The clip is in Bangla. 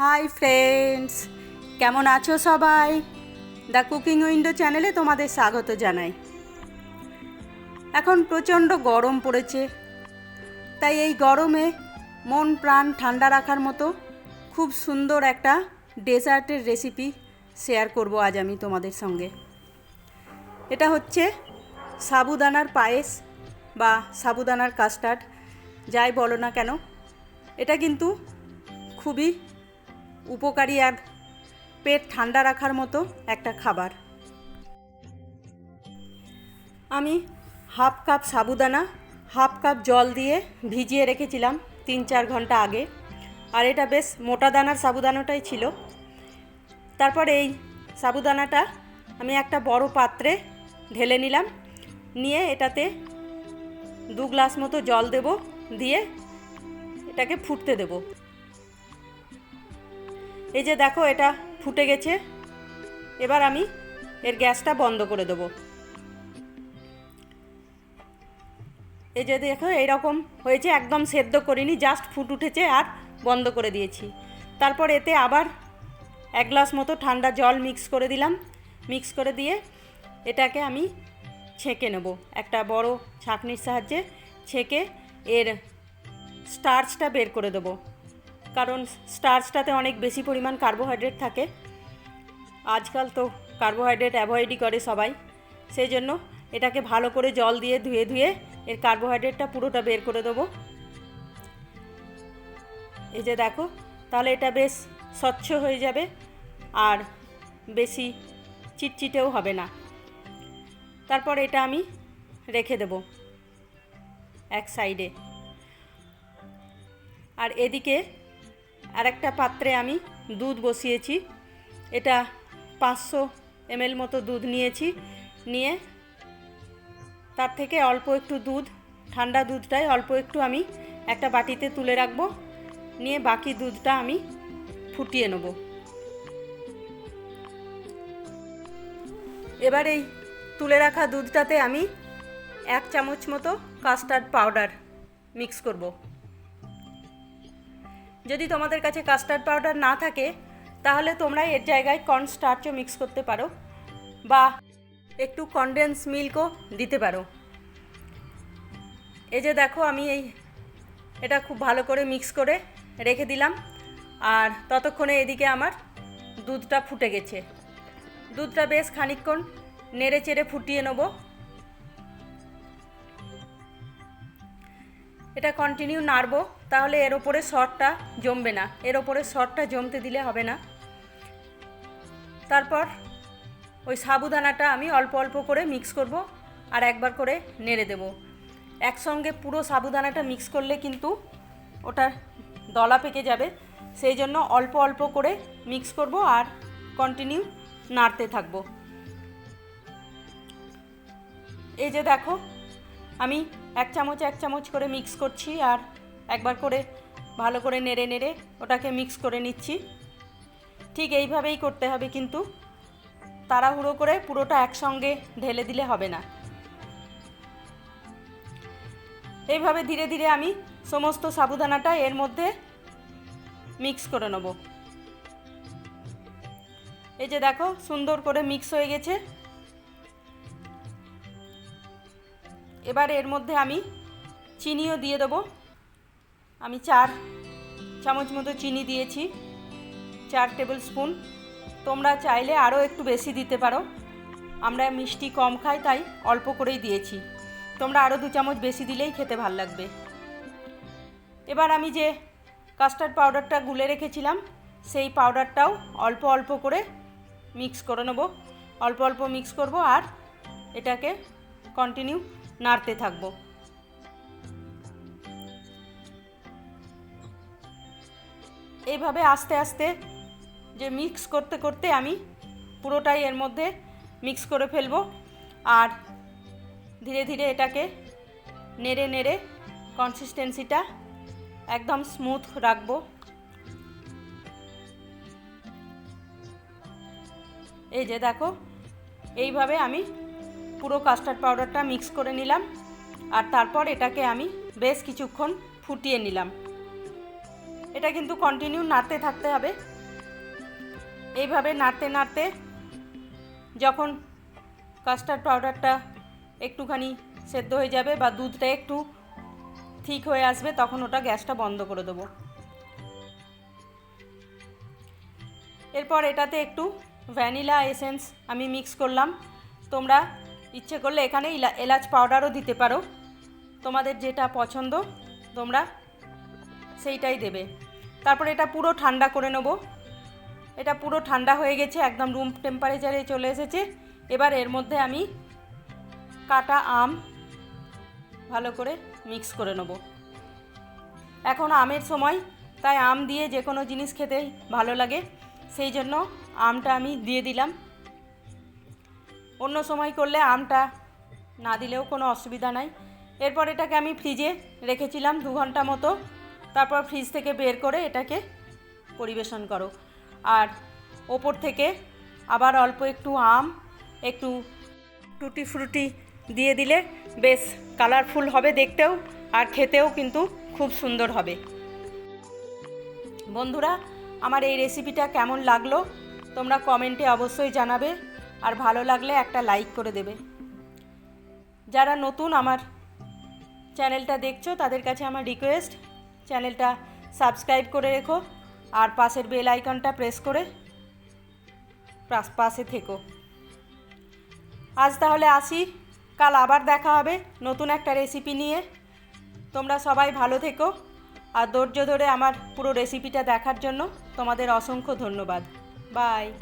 হাই ফ্রেন্ডস কেমন আছো সবাই? দ্য কুকিং উইন্ডো চ্যানেলে তোমাদের স্বাগত জানাই। এখন প্রচণ্ড গরম পড়েছে। তাই এই গরমে মন প্রাণ ঠান্ডা রাখার মতো খুব সুন্দর একটা ডেজার্টের রেসিপি শেয়ার করব আজ আমি তোমাদের সঙ্গে। এটা হচ্ছে সাবুদানার পায়েস বা সাবুদানার কাস্টার্ড যাই বলো না কেন। এটা কিন্তু খুবই উপকারী আর পেট ঠান্ডা রাখার মতো একটা খাবার। আমি হাফ কাপ সাবুদানা, হাফ কাপ জল দিয়ে ভিজিয়ে রেখেছিলাম তিন চার ঘণ্টা আগে। আর এটা বেশ মোটা দানার সাবুদানাটাই ছিল। তারপর এই সাবুদানাটা আমি একটা বড় পাত্রে ঢেলে নিলাম। নিয়ে এটাতে দু গ্লাস মতো জল দেব, দিয়ে এটাকে ফুটতে দেবো। এই যে দেখো, এটা ফুটে গেছে। এবার আমি এর গ্যাসটা বন্ধ করে দেবো। এই যে দেখো, এইরকম হয়েছে, একদম সেদ্ধ করিনি, জাস্ট ফুট উঠেছে আর বন্ধ করে দিয়েছি। তারপর এতে আবার এক গ্লাস মতো ঠান্ডা জল মিক্স করে দিলাম। মিক্স করে দিয়ে এটাকে আমি ছেঁকে নেব। একটা বড় ছাঁকনির সাহায্যে ছেঁকে এর স্টার্চটা বের করে দেবো। কারণ স্টার্চটাতে অনেক বেশি পরিমাণ কার্বোহাইড্রেট থাকে। আজকাল তো কার্বোহাইড্রেট অ্যাভয়েডই করে সবাই। সেই জন্য এটাকে ভালো করে জল দিয়ে ধুয়ে ধুয়ে এর কার্বোহাইড্রেটটা পুরোটা বের করে দেবো। এই যে দেখো, তাহলে এটা বেশ স্বচ্ছ হয়ে যাবে আর বেশি চিটচিটেও হবে না। তারপর এটা আমি রেখে দেব এক সাইডে আর এদিকে আরেকটা পাত্রে আমি দুধ বসিয়েছি। এটা পাঁচশো এমএল মতো দুধ নিয়েছি। নিয়ে তার থেকে অল্প একটু দুধ, ঠান্ডা দুধটাই অল্প একটু আমি একটা বাটিতে তুলে রাখব। নিয়ে বাকি দুধটা আমি ফুটিয়ে নেব। এবার এই তুলে রাখা দুধটাতে আমি এক চামচ মতো কাস্টার্ড পাউডার মিক্স করব। যদি তোমাদের কাছে কাস্টার্ড পাউডার না থাকে, তাহলে তোমরা এর জায়গায় কর্ন স্টার্চও মিক্স করতে পারো বা একটু কনডেন্স মিল্কও দিতে পারো। এই যে দেখো আমি এই, এটা খুব ভালো করে মিক্স করে রেখে দিলাম আর ততক্ষণে এদিকে আমার দুধটা ফুটে গেছে। দুধটা বেশ খানিকক্ষণ নেড়ে চেড়ে ফুটিয়ে নেব। এটা কন্টিনিউ নাড়বো। তাহলে এর ওপরে সরটা জমবে না। এর ওপরে সরটা জমতে দিলে হবে না। তারপর ওই সাবুদানাটা আমি অল্প অল্প করে মিক্স করব আর একবার করে নেড়ে দেব। একসঙ্গে পুরো সাবুদানাটা মিক্স করলে কিন্তু ওটা দলা পেকে যাবে। সেই জন্য অল্প অল্প করে মিক্স করব আর কন্টিনিউ নাড়তে থাকব। এই যে দেখো, আমি এক চামচ এক চামচ করে মিক্স করছি আর একবার করে ভালো করে নেড়ে নেড়ে ওটাকে মিক্স করে নিচ্ছি। ঠিক এইভাবেই করতে হবে কিন্তু। তাড়াহুড়ো করে পুরোটা একসঙ্গে ঢেলে দিলে হবে না। এইভাবে ধীরে ধীরে আমি সমস্ত সাবুদানাটা এর মধ্যে মিক্স করে নেব। এই যে দেখো, সুন্দর করে মিক্স হয়ে গেছে। এবার এর মধ্যে আমি চিনিও দিয়ে দেবো। আমি চার চামচ মতো চিনি দিয়েছি, চার টেবিল স্পুন। তোমরা চাইলে আরও একটু বেশি দিতে পারো। আমরা মিষ্টি কম খাই, তাই অল্প করেই দিয়েছি। তোমরা আরও দু চামচ বেশি দিলেই খেতে ভালো লাগবে। এবার আমি যে কাস্টার্ড পাউডারটা গুলে রেখেছিলাম, সেই পাউডারটাও অল্প অল্প করে মিক্স করে নেব। অল্প অল্প মিক্স করব আর এটাকে কন্টিনিউ নাড়তে থাকব। এইভাবে আস্তে আস্তে যে মিক্স করতে করতে আমি পুরোটাই এর মধ্যে মিক্স করে ফেলব। আর ধীরে ধীরে এটাকে নেড়ে নেড়ে কনসিস্টেন্সিটা একদম স্মুথ রাখব। এই যে দেখো, এইভাবে আমি পুরো কাস্টার্ড পাউডারটা মিক্স করে নিলাম। আর তারপর এটাকে আমি বেশ কিছুক্ষণ ফুটিয়ে নিলাম। এটা কিন্তু কন্টিনিউ নাড়তে থাকতে হবে। এইভাবে নাড়তে নাড়তে যখন কাস্টার্ড পাউডারটা একটুখানি সেদ্ধ হয়ে যাবে বা দুধটা একটু ঠিক হয়ে আসবে, তখন ওটা গ্যাসটা বন্ধ করে দেবো। এরপর এটাতে একটু ভ্যানিলা এসেন্স আমি মিক্স করলাম। তোমরা ইচ্ছে করলে এখানে এলাচ পাউডারও দিতে পারো। তোমাদের যেটা পছন্দ, তোমরা সেইটাই দেবে। তারপর এটা পুরো ঠান্ডা করে নেব। এটা পুরো ঠান্ডা হয়ে গেছে, একদম রুম টেম্পারেচারে চলে এসেছে। এবার এর মধ্যে আমি কাটা আম ভালো করে মিক্স করে নেব। এখন আমের সময়, তাই আম দিয়ে যে কোনো জিনিস খেতেই ভালো লাগে। সেই জন্য আমটা আমি দিয়ে দিলাম। অন্য সময় করলে আমটা না দিলেও কোনো অসুবিধা নাই। এরপর এটাকে আমি ফ্রিজে রেখেছিলাম দু ঘণ্টা মতো। তারপর ফ্রিজ থেকে বের করে এটাকে পরিবেশন করো। আর ওপর থেকে আবার অল্প একটু আম, একটু টুটি ফ্রুটি দিয়ে দিলে বেশ কালারফুল হবে দেখতেও আর খেতেও কিন্তু খুব সুন্দর হবে। বন্ধুরা, আমার এই রেসিপিটা কেমন লাগল তোমরা কমেন্টে অবশ্যই জানাবে আর ভালো লাগলে একটা লাইক করে দেবে। যারা নতুন আমার চ্যানেলটা দেখছ তাদের কাছে আমার রিকোয়েস্ট চ্যানেলটা সাবস্ক্রাইব করে রেখো আর পাশের বেল আইকনটা প্রেস করে পাশ- থেকো। আজ তাহলে আসি। কাল আবার দেখা হবে নতুন একটা রেসিপি নিয়ে। তোমরা সবাই ভালো থেকো আর ধৈর্য ধরে আমার পুরো রেসিপিটা দেখার জন্য তোমাদের অসংখ্য ধন্যবাদ। বাই